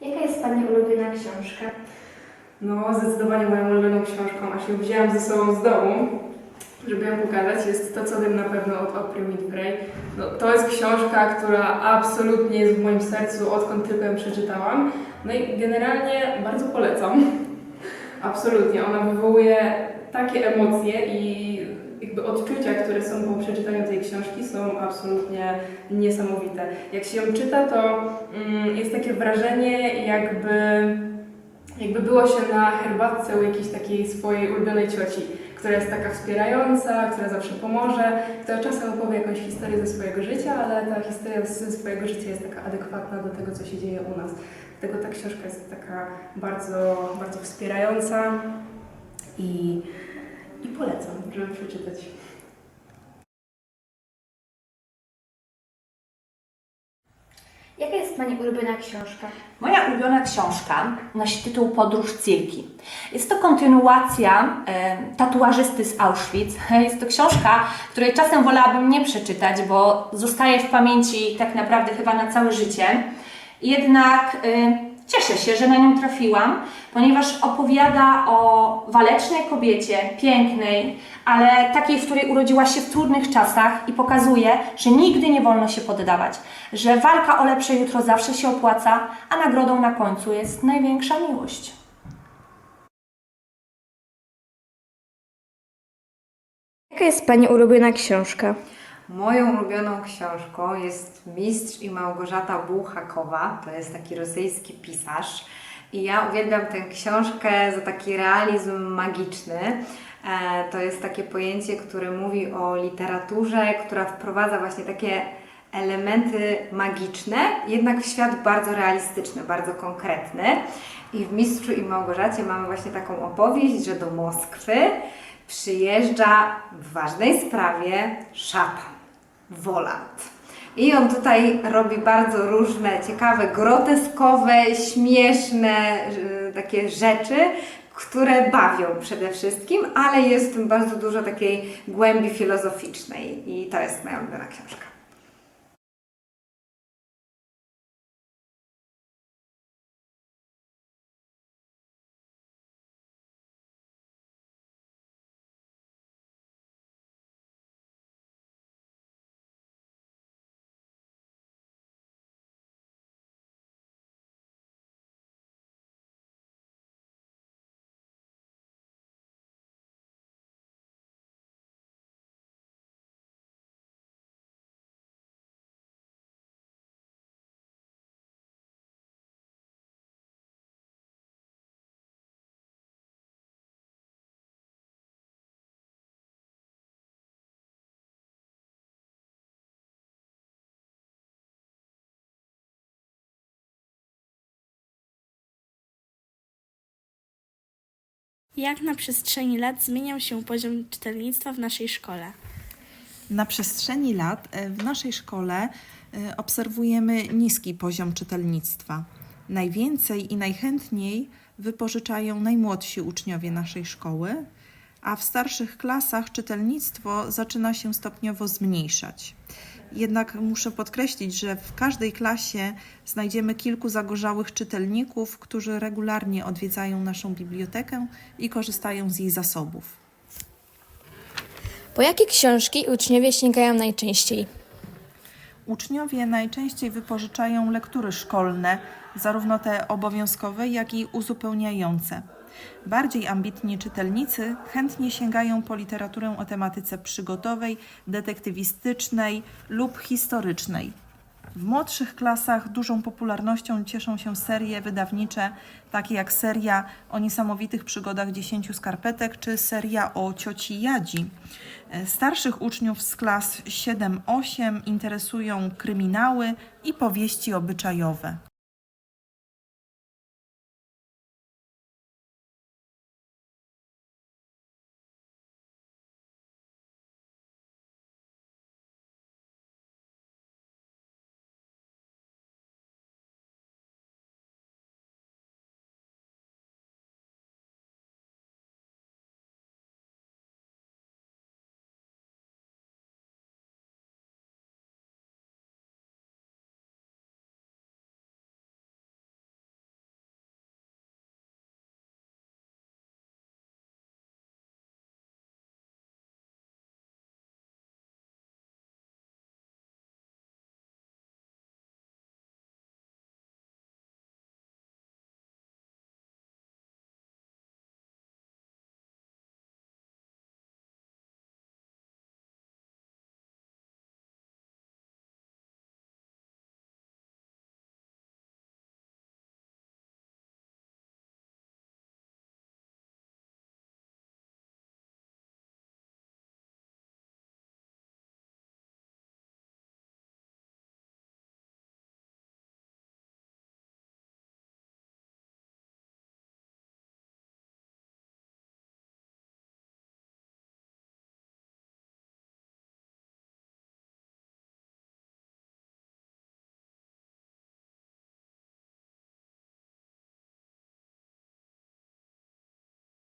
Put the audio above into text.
Jaka jest Pani ulubiona książka? No, zdecydowanie moją ulubioną książką, aż ją wzięłam ze sobą z domu, żeby ją pokazać, jest To co dym na pewno od Oprah Winfrey. No, to jest książka, która absolutnie jest w moim sercu, odkąd tylko ją przeczytałam. No i generalnie bardzo polecam. Absolutnie, ona wywołuje takie emocje i jakby odczucia, które są po przeczytaniu tej książki są absolutnie niesamowite. Jak się ją czyta, to mm, jest takie wrażenie jakby jakby było się na herbatce u jakiejś takiej swojej ulubionej cioci, która jest taka wspierająca, która zawsze pomoże, która czasem opowie jakąś historię ze swojego życia, ale ta historia ze swojego życia jest taka adekwatna do tego, co się dzieje u nas. Dlatego ta książka jest taka bardzo, bardzo wspierająca i, i polecam, żeby przeczytać. Jaka jest Pani ulubiona książka? Moja ulubiona książka nosi tytuł Podróż Cyrki. Jest to kontynuacja e, tatuażysty z Auschwitz. Jest to książka, której czasem wolałabym nie przeczytać, bo zostaje w pamięci tak naprawdę chyba na całe życie. Jednak e, cieszę się, że na nią trafiłam, ponieważ opowiada o walecznej kobiecie, pięknej, ale takiej, w której urodziła się w trudnych czasach i pokazuje, że nigdy nie wolno się poddawać, że walka o lepsze jutro zawsze się opłaca, a nagrodą na końcu jest największa miłość. Jaka jest Pani ulubiona książka? Moją ulubioną książką jest Mistrz i Małgorzata Bułhakowa. To jest taki rosyjski pisarz. I ja uwielbiam tę książkę za taki realizm magiczny. E, To jest takie pojęcie, które mówi o literaturze, która wprowadza właśnie takie elementy magiczne, jednak w świat bardzo realistyczny, bardzo konkretny. I w Mistrzu i Małgorzacie mamy właśnie taką opowieść, że do Moskwy przyjeżdża w ważnej sprawie szatan, Woland. I on tutaj robi bardzo różne ciekawe, groteskowe, śmieszne y, takie rzeczy, które bawią przede wszystkim, ale jest w tym bardzo dużo takiej głębi filozoficznej i to jest moja ulubiona książka. Jak na przestrzeni lat zmieniał się poziom czytelnictwa w naszej szkole? Na przestrzeni lat e, w naszej szkole e, obserwujemy niski poziom czytelnictwa. Najwięcej i najchętniej wypożyczają najmłodsi uczniowie naszej szkoły, a w starszych klasach czytelnictwo zaczyna się stopniowo zmniejszać. Jednak muszę podkreślić, że w każdej klasie znajdziemy kilku zagorzałych czytelników, którzy regularnie odwiedzają naszą bibliotekę i korzystają z jej zasobów. Po jakie książki uczniowie sięgają najczęściej? Uczniowie najczęściej wypożyczają lektury szkolne, zarówno te obowiązkowe, jak i uzupełniające. Bardziej ambitni czytelnicy chętnie sięgają po literaturę o tematyce przygotowej, detektywistycznej lub historycznej. W młodszych klasach dużą popularnością cieszą się serie wydawnicze, takie jak seria o niesamowitych przygodach dziesięciu skarpetek czy seria o cioci Jadzi. Starszych uczniów z klas 7-8 interesują kryminały i powieści obyczajowe.